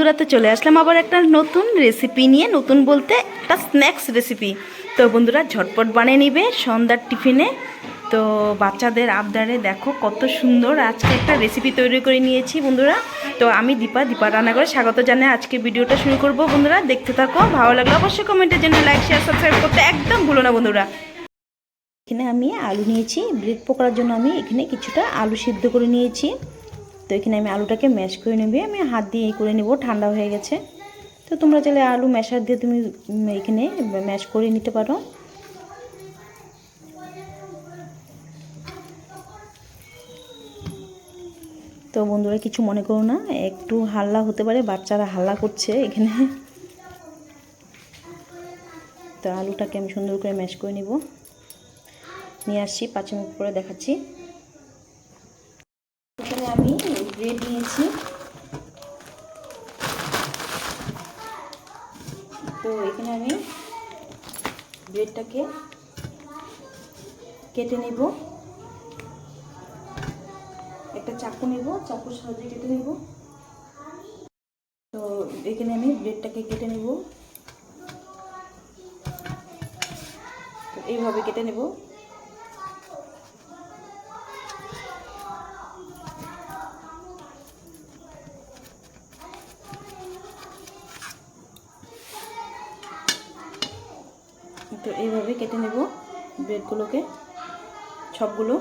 বন্ধুরা তো চলে আসলাম আবার একটা নতুন রেসিপি নিয়ে, নতুন বলতে একটা স্ন্যাক্স রেসিপি তো বন্ধুরা, ঝটপট বানিয়ে নিবে সন্ধ্যার টিফিনে। তো বাচ্চাদের আবদারে দেখো কত সুন্দর আজকে একটা রেসিপি তৈরি করে নিয়েছি বন্ধুরা। তো আমি দীপা দীপা রান্না করে স্বাগত জানাই। আজকে ভিডিওটা শুরু করব বন্ধুরা, দেখতে থাকো, ভালো লাগলে অবশ্যই কমেন্টের জন্য লাইক শেয়ার সাবস্ক্রাইব করতে একদম ভুলো না বন্ধুরা। এখানে আমি আলু নিয়েছি, ব্রেড পকোড়ার জন্য আমি এখানে কিছুটা আলু সিদ্ধ করে নিয়েছি। তো এখানে আমি আলুটাকে ম্যাশ করে নেবে। আমি হাত দিয়ে এই করে নেব, ঠান্ডা হয়ে গেছে। তো তোমরা চাইলে আলু ম্যাশার দিয়ে তুমি এখানে ম্যাশ করে নিতে পারো। তো বন্ধুরা, কিছু মনে করো না, একটু হাল্লা হতে পারে, বাচ্চারা হাল্লা করছে এখানে। তো আলুটাকে আমি সুন্দর করে ম্যাশ করে নিব। নিয়ে আসছি, পাঁচ মিনিট পরে দেখাচ্ছি এখানে আমি ব্রেড নিয়েছি। তো এখানে আমি ব্রেডটাকে কেটে নেব। একটা চাকু নেব, চাকুর সাহায্যে কেটে নেব। তো এখানে আমি ব্রেডটাকে কেটে নেব। এইভাবে কেটে নেব। তো এইভাবে কেটে নেব ব্রেডগুলোকে, সবগুলো।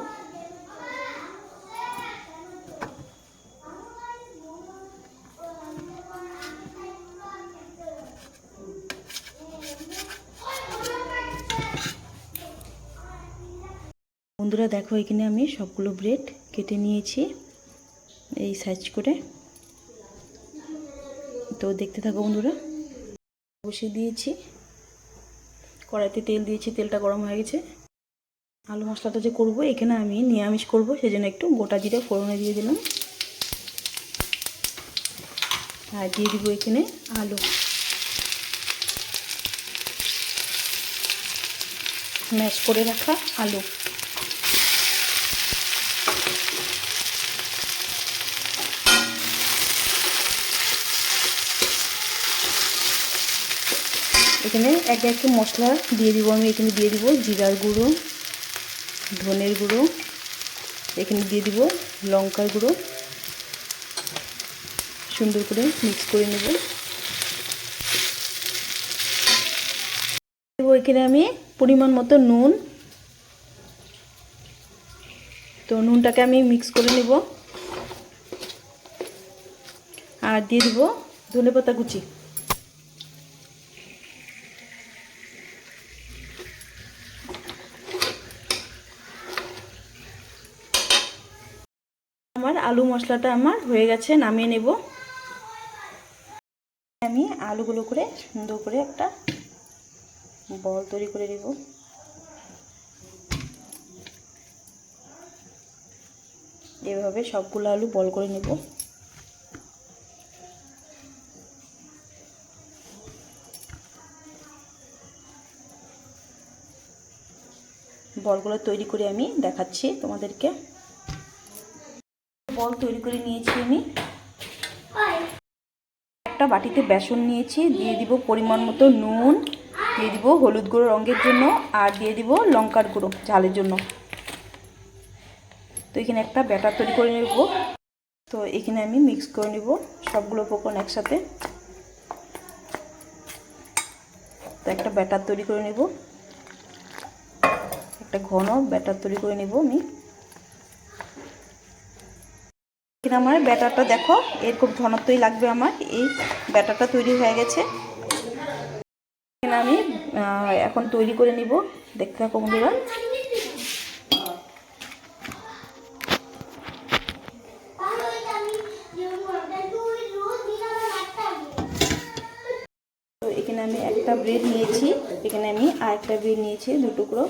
বন্ধুরা দেখো, এখানে আমি সবগুলো ব্রেড কেটে নিয়েছি এই সাইজ করে। তো দেখতে থাকো বন্ধুরা। বসিয়ে দিয়েছি। কড়াইতে তেল দিয়েছি, তেলটা গরম হয়ে গেছে। আলু মশলাটা যে করব, এখানে আমি নিরামিষ করব, সেজন্য একটু গোটা জিরে ফোড়নে দিয়ে দিলাম। আর দিয়ে দিব এখানে আলু। ম্যাশ করে রাখা আলু। এখানে এক এক মশলা দিয়ে দিব। আমি এখানে দিয়ে দিব জিরার গুঁড়ো, ধনের গুঁড়ো, এখানে দিয়ে দিব লঙ্কার গুঁড়ো। সুন্দর করে মিক্স করে নেব। এখানে আমি পরিমাণ মতো নুন। তো নুনটাকে আমি মিক্স করে নেব। আর দিয়ে দিব ধনে পাতা কুচি আমার আলু মশলাটা আমার হয়ে গেছে, নামিয়ে নেব। আমি আলুগুলো করে সুন্দর করে একটা বল তৈরি করে নেব। এভাবে সবগুলো আলু বল করে নেব। বলগুলো তৈরি করে আমি দেখাচ্ছি তোমাদেরকে। বল তৈরি করে নিয়েছি আমি। একটা বাটিতে বেসন নিয়েছি দিয়ে দিব পরিমাণ মতো নুন দিয়ে দিব হলুদ গুঁড়ো রঙের জন্য আর দিয়ে দিব লঙ্কার গুঁড়ো ঝালের জন্য। তো এখানে একটা ব্যাটার তৈরি করে নেব। তো এখানে আমি মিক্স করে নেব সবগুলো উপকরণ একসাথে। তো একটা ব্যাটার তৈরি করে নেব। একটা ঘন ব্যাটার তৈরি করে নেব আমি। এখানে আমার ব্যাটারটা দেখো এরকম ঘনত্বই লাগবে আমার, এই ব্যাটারটা তৈরি হয়ে গেছে। আমি এখন তৈরি করে নিব, দেখতে থাকো বন্ধুরা। এখানে আমি একটা ব্রেড নিয়েছি, এখানে আমি আর একটা ব্রেড নিয়েছি, দু টুকরো।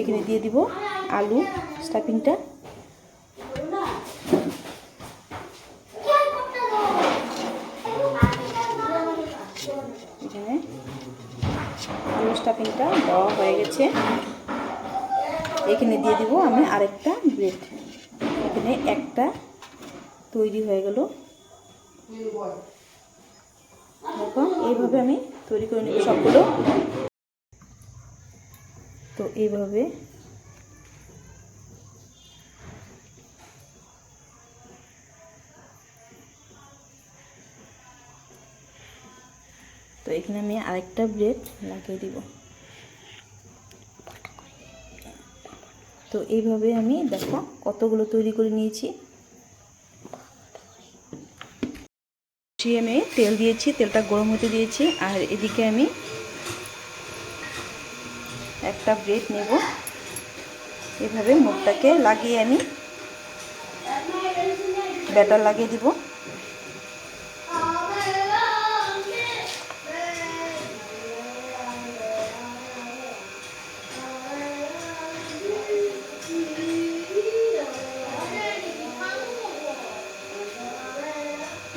এখানে দিয়ে দিব আলু, স্টাফিংটা। হয়ে গেছে এখানে দিয়ে দিব আমি আরেকটা ব্রেড এখানে একটা তৈরি হয়ে গেল। দেখো এইভাবে আমি তৈরি করে নেব সবগুলো। তো এইভাবে তো এখানে আমি আরেকটা ব্রেড লাগিয়ে দিব। তো এইভাবে আমি দেখো কতগুলো তৈরি করে নিয়েছি। আমি তেল দিয়েছি, তেলটা গরম হতে দিয়েছি, আর এদিকে আমি একটা ব্রেড নেব। এভাবে মুখটাকে লাগিয়ে আমি ব্যাটার লাগিয়ে দিব।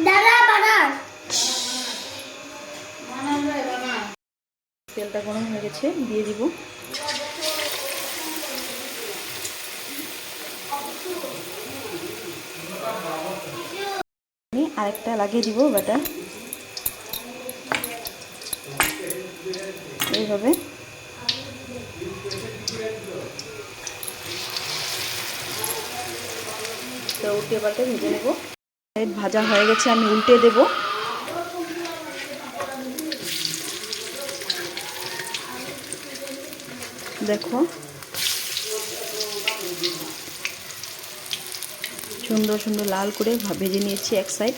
দাদা, বানান। তেলটা গরম হয়ে গেছে, দিয়ে দিব। আমি আরেকটা লাগিয়ে দিব ব্যাটার এইভাবে। তো উল্টে পাল্টে ভেজে নেব। ভাজা হয়ে গেছে, আমি উল্টে দেব। দেখো। সুন্দর সুন্দর লাল করে ভেজে নিয়েছি এক সাইড।